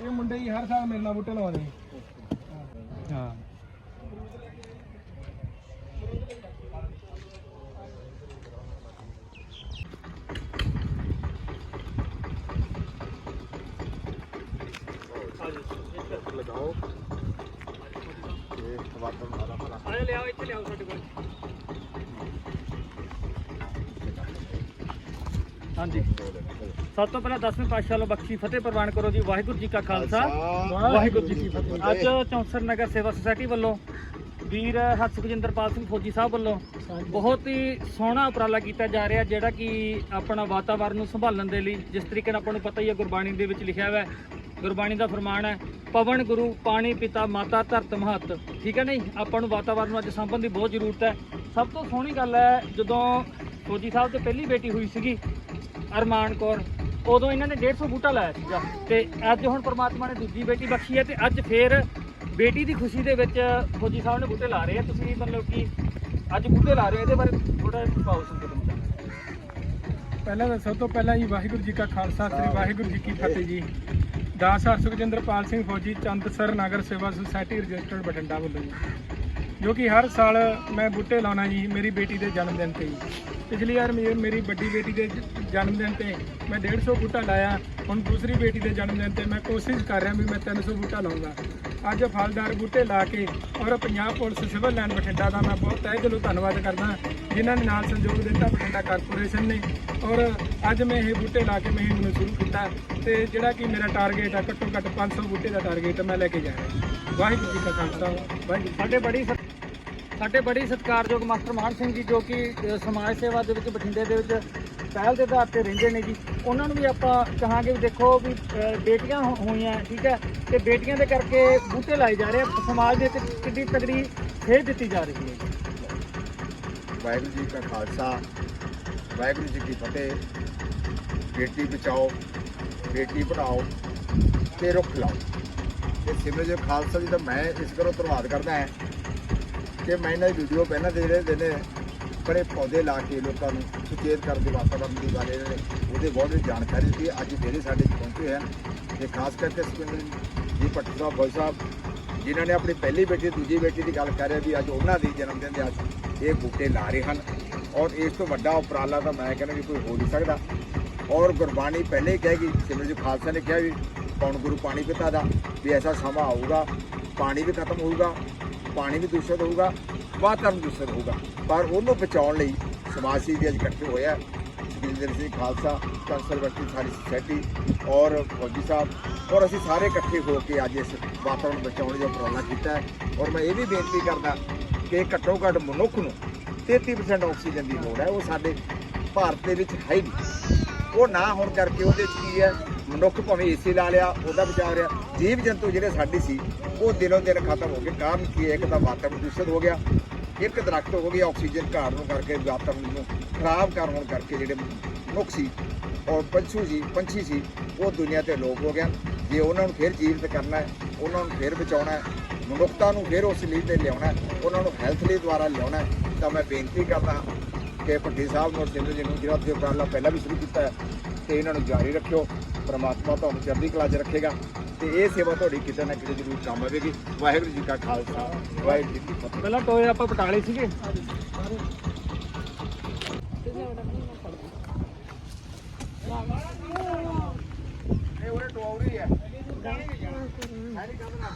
ਇਹ ਮੁੰਡੇ ਹੀ ਹਰ ਸਾਲ ਮੇਰੇ ਨਾਲ ਬੂਟੇ ਲਵਾਉਂਦੇ ਨੇ। ਹਾਂ। ਇਹ ਵਾਤਾਵਰਨ ਸਾਰਾ ਭਲਾ ਆਲੇ ਲਿਆਓ ਇੱਥੇ ਲਿਆਓ ਸਾਡੇ ਕੋਲ ਹਾਂਜੀ। ਸਭ ਤੋਂ ਪਹਿਲਾਂ 10ਵੇਂ ਪਾਤਸ਼ਾਹ ਲੋ ਬਖਸ਼ੀ ਫਤਿਹ ਪ੍ਰਵਾਨ ਕਰੋ ਜੀ ਵਾਹਿਗੁਰੂ ਜੀ ਕਾ ਖਾਲਸਾ। ਵਾਹਿਗੁਰੂ ਜੀ ਕੀ ਫਤਿਹ। ਅੱਜ ਚੌਂਸਰ ਨਗਰ ਸੇਵਾ ਸੁਸਾਇਟੀ ਵੱਲੋਂ ਵੀਰ ਹੱਥ ਸੁਖਜਿੰਦਰਪਾਲ ਸਿੰਘ ਫੌਜੀ ਸਾਹਿਬ ਵੱਲੋਂ ਬਹੁਤ ਹੀ ਸੋਹਣਾ ਉਪਰਾਲਾ ਕੀਤਾ ਜਾ ਰਿਹਾ ਜਿਹੜਾ ਕਿ ਆਪਣਾ ਵਾਤਾਵਰਣ ਨੂੰ ਸੰਭਾਲਣ ਦੇ ਲਈ ਜਿਸ ਤਰੀਕੇ ਨਾਲ ਆਪਾਂ ਨੂੰ ਪਤਾ ਹੀ ਹੈ ਗੁਰਬਾਣੀ ਦੇ ਵਿੱਚ ਲਿਖਿਆ ਹੋਇਆ ਹੈ ਗੁਰਬਾਣੀ ਦਾ ਫਰਮਾਨ ਹੈ ਪਵਨ ਗੁਰੂ ਪਾਣੀ ਪਿਤਾ ਮਾਤਾ ਧਰਤ ਮਹੱਤ। ਠੀਕ ਹੈ ਨਹੀਂ? ਆਪਾਂ ਨੂੰ ਵਾਤਾਵਰਨ ਨੂੰ ਅੱਜ ਸਾਂਭਣ ਦੀ ਬਹੁਤ ਜ਼ਰੂਰਤ ਹੈ। ਸਭ ਤੋਂ ਸੋਹਣੀ ਗੱਲ ਹੈ, ਜਦੋਂ ਫੌਜੀ ਸਾਹਿਬ ਤੇ ਪਹਿਲੀ ਬੇਟੀ ਹੋਈ ਸੀਗੀ, ਅਰਮਾਨ ਕੌਰ, ਉਦੋਂ ਇਹਨਾਂ ਨੇ 150 ਬੂਟਾ ਲਾਇਆ ਸੀਗਾ। ਤੇ ਅੱਜ ਹੁਣ ਪ੍ਰਮਾਤਮਾ ਨੇ ਦੂਜੀ ਬੇਟੀ ਬਖਸ਼ੀ ਹੈ ਤੇ ਅੱਜ ਫੇਰ ਬੇਟੀ ਦੀ ਖੁਸ਼ੀ ਦੇ ਵਿੱਚ ਫੌਜੀ ਸਾਹਿਬ ਨੇ ਬੂਟੇ ਲਾ ਰਹੇ ਆ। ਤੁਸੀਂ ਮਤਲਬ ਕਿ ਅੱਜ ਬੂਟੇ ਲਾ ਰਹੇ ਹੋ, ਇਹਦੇ ਬਾਰੇ ਥੋੜਾ ਪਾਓ ਸੰਕੇਤ ਵਿੱਚ ਪਹਿਲਾਂ ਤਾਂ ਸਭ ਤੋਂ ਪਹਿਲਾਂ ਜੀ ਵਾਹਿਗੁਰੂ ਜੀ ਕਾ ਖਾਲਸਾ, ਸ੍ਰੀ ਵਾਹਿਗੁਰੂ ਜੀ ਕੀ ਫਤਿਹ ਜੀ। ਦਾਸ ਸੁਖਜਿੰਦਰਪਾਲ ਸਿੰਘ ਫੌਜੀ ਚੰਦਸਰ ਨਗਰ ਸੇਵਾ ਸੁਸਾਇਟੀ ਰਜਿਸਟਰਡ ਬਠਿੰਡਾ ਵੱਲੋਂ ਜੋ। ਕਿ ਹਰ ਸਾਲ ਮੈਂ ਬੂਟੇ ਲਾਉਣਾ ਜੀ ਮੇਰੀ ਬੇਟੀ ਦੇ ਜਨਮ ਦਿਨ ਤੇ ਜੀ। ਪਿਛਲੀ ਵਾਰ ਮੇ- ਮੇਰੀ ਵੱਡੀ ਬੇਟੀ ਦੇ ਜਨਮ ਦਿਨ ਤੇ ਮੈਂ 150 ਬੂਟਾ ਲਾਇਆ, ਹੁਣ ਦੂਸਰੀ ਬੇਟੀ ਦੇ ਜਨਮ ਦਿਨ ਤੇ ਮੈਂ ਕੋਸ਼ਿਸ਼ ਕਰ ਰਿਹਾ ਵੀ ਮੈਂ 300 ਬੂਟਾ ਲਾਉਂਗਾ ਅੱਜ ਫਲਦਾਰ ਬੂਟੇ ਲਾ ਕੇ ਔਰ Punjab police civil line Bathinda ਦਾ ਮੈਂ ਬਹੁਤ ਤਹਿ ਦਿਲੋਂ ਧੰਨਵਾਦ ਕਰਦਾ ਜਿਨ੍ਹਾਂ ਨੇ ਨਾਲ ਸੰਯੋਗ ਦਿੱਤਾ ਬਠਿੰਡਾ ਕਾਰਪੋਰੇਸ਼ਨ ਨੇ ਔਰ ਅੱਜ ਮੈਂ ਇਹ ਬੂਟੇ ਲਾ ਕੇ ਮੁਹਿੰਮ ਨੂੰ ਸ਼ੁਰੂ ਕੀਤਾ ਤੇ ਜਿਹੜਾ ਕਿ ਮੇਰਾ ਟਾਰਗੇਟ ਆ ਘੱਟੋ ਘੱਟ 500 ਬੂਟੇ ਦਾ ਟਾਰਗੇਟ ਮੈਂ ਲੈ ਕੇ ਜਾ ਰਿਹਾ। ਵਾਹਿਗੁਰੂ ਜੀ ਕਾ ਖਾਲਸਾ, ਵਾਹਿਗੁਰੂ ਸਾਡੇ ਬੜੀ ਸਤ- ਸਾਡੇ ਬੜੀ ਸਤਿਕਾਰਯੋਗ ਮਾਸਟਰ ਮਾਨ ਸਿੰਘ ਜੀ ਜੋ ਕਿ ਸਮਾਜ ਸੇਵਾ ਦੇ ਵਿੱਚ, ਬਠਿੰਡੇ ਦੇ ਵਿੱਚ ਪਹਿਲ ਦੇ ਆਧਾਰ ਤੇ ਰਹਿੰਦੇ ਨੇ ਜੀ। ਉਹਨਾਂ ਨੂੰ ਵੀ ਆਪਾਂ ਕਹਾਂਗੇ ਵੀ ਦੇਖੋ ਵੀ ਬੇਟੀਆਂ ਹੋਈਆਂ, ਠੀਕ ਹੈ? ਤੇ ਬੇਟੀਆਂ ਦੇ ਕਰਕੇ ਬੂਟੇ ਲਾਏ ਜਾ ਰਹੇ ਆ। ਸਮਾਜ ਦੇ ਵਿੱਚ ਕਿੰਨੀ ਤਗੜੀ ਸੇਧ ਦਿੱਤੀ ਜਾ ਰਹੀ ਹੈ ਵਾਹਿਗੁਰੂ ਜੀ ਕਾ ਖਾਲਸਾ, ਵਾਹਿਗੁਰੂ ਜੀ ਕੀ ਫਤਿਹ। ਬੇਟੀ ਬਚਾਓ, ਬੇਟੀ ਪੜਾਓ ਤੇ ਰੁੱਖ ਲਾਓ। ਤੇ ਸਿਮਰ ਖਾਲਸਾ ਜੀ ਦਾ ਮੈਂ ਇਸ ਕਰੋ ਧੰਨਵਾਦ ਕਰਦਾ ਹਾਂ। ਕਿ ਮੈਂ ਇਹਨਾਂ ਦੀ ਵੀਡੀਓ ਪਹਿਲਾਂ ਦੇ ਰਹੇ ਦਿਨ ਬੜੇ ਪੌਦੇ ਲਾ ਕੇ ਲੋਕਾਂ ਨੂੰ ਸੁਚੇਤ ਕਰਨ ਦੇ ਵਾਤਾਵਰਨ ਦੀ ਬਾਰੇ ਇਹਨਾਂ ਨੇ। ਉਹਦੇ ਬਹੁਤ ਜਾਣਕਾਰੀ ਦਿੱਤੀ ਅੱਜ ਜਿਹੜੇ ਸਾਡੇ 'ਚ ਪਹੁੰਚੇ ਹਨ। ਤੇ ਖਾਸ ਕਰਕੇ ਸੁਖਿੰਦਰ ਜੀ ਪੱਟੂ ਸਾਹਿਬ ਭਾਈ ਸਾਹਿਬ, ਜਿਨ੍ਹਾਂ ਨੇ ਆਪਣੀ ਪਹਿਲੀ ਬੇਟੀ, ਦੂਜੀ ਬੇਟੀ ਦੀ ਗੱਲ ਕਰ ਰਹੇ ਵੀ ਅੱਜ ਉਹਨਾਂ ਦੀ ਜਨਮ ਦਿਨ ਦੇ ਅੱਜ ਇਹ ਬੂਟੇ ਲਾ ਰਹੇ ਹਨ। ਔਰ ਇਸ ਤੋਂ ਵੱਡਾ ਉਪਰਾਲਾ ਤਾਂ ਮੈਂ ਕਹਿੰਦਾ ਵੀ ਕੋਈ ਹੋ ਨਹੀਂ ਸਕਦਾ। ਔਰ ਗੁਰਬਾਣੀ ਪਹਿਲੇ ਹੀ ਗਈ ਸਿਮਰ ਜੀ ਖਾਲਸਾ ਨੇ ਕਿਹਾ ਵੀ ਕੌਣ ਗੁਰੂ ਪਾਣੀ ਪਿਤਾ ਦਾ? ਵੀ ਐਸਾ ਸਮਾਂ ਆਊਗਾ, ਪਾਣੀ ਵੀ ਖਤਮ ਹੋਊਗਾ। ਪਾਣੀ ਵੀ ਦੂਸ਼ਿਤ ਹੋਊਗਾ, ਵਾਤਾਵਰਨ ਦੂਸ਼ਿਤ ਹੋਊਗਾ। ਪਰ ਉਹਨੂੰ ਬਚਾਉਣ ਲਈ ਸਮਾਜ ਸੇਵੀ ਅੱਜ ਇਕੱਠੇ ਹੋਏ ਆ। ਸਿੰਘ ਖਾਲਸਾ ਕੰਸਰਵੇਟਿਵ ਸਾਡੀ ਸੁਸਾਇਟੀ ਔਰ ਫੌਜੀ ਸਾਹਿਬ ਔਰ ਅਸੀਂ ਸਾਰੇ ਇਕੱਠੇ ਹੋ ਕੇ ਅੱਜ ਇਸ ਵਾਤਾਵਰਨ ਬਚਾਉਣ ਦਾ ਉਪਰਾਲਾ ਕੀਤਾ ਹੈ। ਔਰ ਮੈਂ ਇਹ ਵੀ ਬੇਨਤੀ ਕਰਦਾ ਕਿ ਘੱਟੋ ਘੱਟ ਮਨੁੱਖ ਨੂੰ 33% ਆਕਸੀਜਨ ਦੀ ਲੋੜ ਹੈ। ਉਹ ਸਾਡੇ ਭਾਰਤ ਦੇ ਵਿੱਚ ਹੈ ਹੀ ਨਹੀਂ। ਉਹ ਨਾ ਹੋਣ ਕਰਕੇ ਉਹਦੇ ਚ ਕੀ ਹੈ? ਮਨੁੱਖ ਭਾਵੇਂ ਏਸੀ ਲਾ ਲਿਆ, ਉਹਦਾ ਬਚਾਅ ਰਿਹਾ। ਜੀਵ ਜੰਤੂ ਜਿਹੜੇ ਸਾਡੇ ਸੀ ਉਹ ਦਿਨੋ ਦਿਨ ਖਤਮ ਹੋ ਗਏ। ਕਾਰਨ ਕੀ ਹੈ? ਇੱਕ ਤਾਂ ਵਾਤਾਵਰਨ ਦੂਸ਼ਿਤ ਹੋ ਗਿਆ। ਇੱਕ ਦਰਖਤ ਹੋ ਗਿਆ ਆਕਸੀਜਨ ਘਾਟ ਨੂੰ ਕਰਕੇ ਵਾਤਾਵਰਨ ਨੂੰ ਖਰਾਬ ਕਰਨ ਹੋਣ ਕਰਕੇ ਜਿਹੜੇ ਮਨੁੱਖ ਸੀ ਔਰ ਪੰਛੂ ਸੀ, ਪੰਛੀ ਸੀ, ਉਹ ਦੁਨੀਆ ਤੇ ਲੋਕ ਹੋ ਗਿਆ। ਜੇ ਉਹਨਾਂ ਨੂੰ ਫਿਰ ਜੀਵਤ ਕਰਨਾ ਹੈ, ਉਹਨਾਂ ਨੂੰ ਫਿਰ ਬਚਾਉਣਾ ਹੈ, ਮਨੁੱਖਤਾ ਨੂੰ ਫਿਰ ਉਸ ਲਈ ਤੇ ਲਿਆਉਣਾ ਹੈ, ਉਹਨਾਂ ਨੂੰ ਹੈਲਥ ਲਈ ਦੁਆਰਾ ਲਿਆਉਣਾ ਹੈ, ਤਾਂ ਮੈਂ ਬੇਨਤੀ ਕਰਦਾ ਕਿ ਭੱਟੀ ਸਾਹਿਬ ਨੂੰ ਔਰ ਸਿੰਧੂ ਜੀ ਨੂੰ ਜਿਹੜਾ ਤੁਸੀਂ ਉਪਰਾਲਾ ਪਹਿਲਾਂ ਵੀ ਸ਼ੁਰੂ ਕੀਤਾ ਹੈ, ਤੇ ਇਹਨਾਂ ਨੂੰ ਜਾਰੀ ਰੱਖਿਓ। ਪ੍ਰਮਾਤਮਾ ਤੁਹਾਨੂੰ ਚੜ੍ਹਦੀ ਕਲਾ 'ਚ ਰੱਖੇਗਾ ਤੇ ਇਹ ਸੇਵਾ ਤੁਹਾਡੀ ਕਿਤੇ ਨਾ ਕਿਤੇ ਜ਼ਰੂਰ ਕੰਮ ਆਵੇਗੀ। ਵਾਹਿਗੁਰੂ ਜੀ ਕਾ ਖਾਲਸਾ ਵਾਹਿਗੁਰੂ ਜੀ ਕੀ ਫਤਿਹ। ਪਹਿਲਾਂ ਟੋਏ ਆਪਾਂ ਪਟਾਲੇ ਸੀਗੇ। ਇਹ ਉਹਨੇ ਟੋਰੀ ਹੈ ਹੈ ਨਹੀਂ ਕਰਨਾ